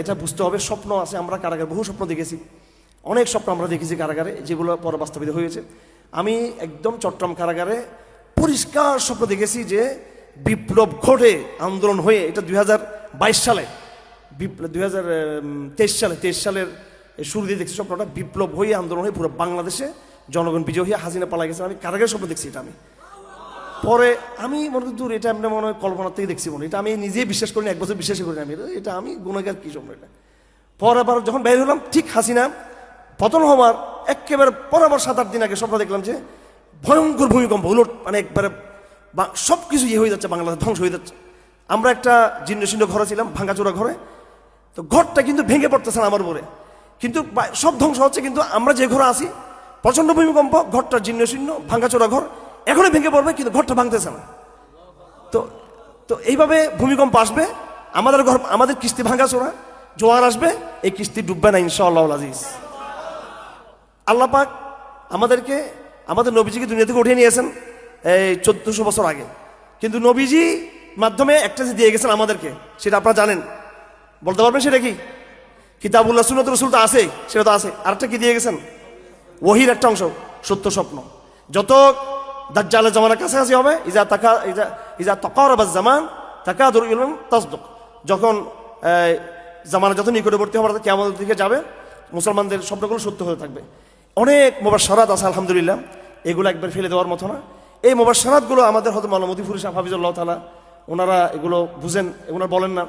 এটা বুঝতে হবে, স্বপ্ন আছে, আমরা কারাগারে বহু স্বপ্ন দেখেছি। অনেক স্বপ্ন আমরা দেখেছি কারাগারে, যেগুলো পরে বাস্তবিত হয়েছে। আমি একদম চট্টগ্রাম কারাগারে পরিষ্কার স্বপ্ন দেখেছি যে বিপ্লব ঘটে আন্দোলন হয়ে, এটা দুই হাজার বাইশ সালে দুই হাজার তেইশ সালে, তেইশ সালের শুরু দিয়ে দেখছি স্বপ্নটা, বিপ্লব হয়ে আন্দোলন হয়ে পুরো বাংলাদেশে জনগণ বিজয় হয়ে হাসিনা পালা গেছে। আমি কারাগারের স্বপ্ন দেখছি এটা আমি। পরে আমি মনে করি, দূর, এটা আমরা মনে হয় কল্পনার থেকে দেখছি মনে এটা আমি নিজেই বিশ্বাস করি না এক বছর বিশ্বাস করি না আমি। এটা- আমি গুণাগার কি স্বপ্ন এটা? পরে আবার যখন বাইরে হলাম, ঠিক হাসিনা, পতন হওয়ার একেবারে পরে আবার সাত আট দিন আগে স্বপ্ন দেখলাম যে ভয়ঙ্কর ভূমিকম্প, উলট মানে একবারে সব কিছু ইয়ে হয়ে যাচ্ছে, বাংলাদেশ ধ্বংস হয়ে যাচ্ছে। আমরা একটা জীর্ণ শীর্ণ ঘরে ছিলাম, ভাঙাচোরা ঘরে। তো ঘরটা কিন্তু ভেঙে পড়তেছে না আমার উপরে। কিন্তু সব ধ্বংস হচ্ছে, কিন্তু আমরা যে ঘরে আছি প্রচণ্ড ভূমিকম্প, ঘরটা জীর্ণ শীর্ণ ভাঙাচোরা ঘর। এখনই ভেঙে পড়বে, কিন্তু ঘরটা ভাঙতেছে না। তো তো এইভাবে ভূমিকম্প আসবে, আমাদের ঘর, আমাদের কিস্তি ভাঙাচোরা জোয়ার আসবে, এই কিস্তি ডুববে না, ইনশাআল্লাহ আজিজ। আল্লাহ পাক আমাদেরকে, আমাদের নবীজিকে দুনিয়া থেকে উঠিয়ে নিয়েছেন, এই চোদ্দশো বছর আগে। কিন্তু নবীজি মাধ্যমে একটা দিয়ে গেছেন আমাদেরকে, সেটা আপনারা জানেন। বলতে পারবেন সেটা কি? কিতাবুল্লাহ সুনত রসুল তো আছে, সেটা তো আছে। আরেকটা কি দিয়ে গেছেন? ওহির একটা অংশ, সত্য স্বপ্ন। যত দাজ্জালের জামানের কাছাকাছি হবে। ইজা তাকা, ইজা ইজা তকারবাজ জামান তাকা দর ইলম তসদক। যখন জামানা যত নিকটবর্তী হবে কেমন দিকে যাবে, মুসলমানদের স্বপ্নগুলো সত্য হতে থাকবে। অনেক মোবার সারাত আছে, আলহামদুলিল্লাহ। এগুলো একবার ফেলে দেওয়ার মতো না। এই মোবার সারাতগুলো আমাদের হয়তো মালামতি ফুরিস হাফিজুল্লাহ তালা ওনারা এগুলো বুঝেন, এগুলো বলেন না।